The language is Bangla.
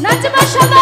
নাচবা সবাই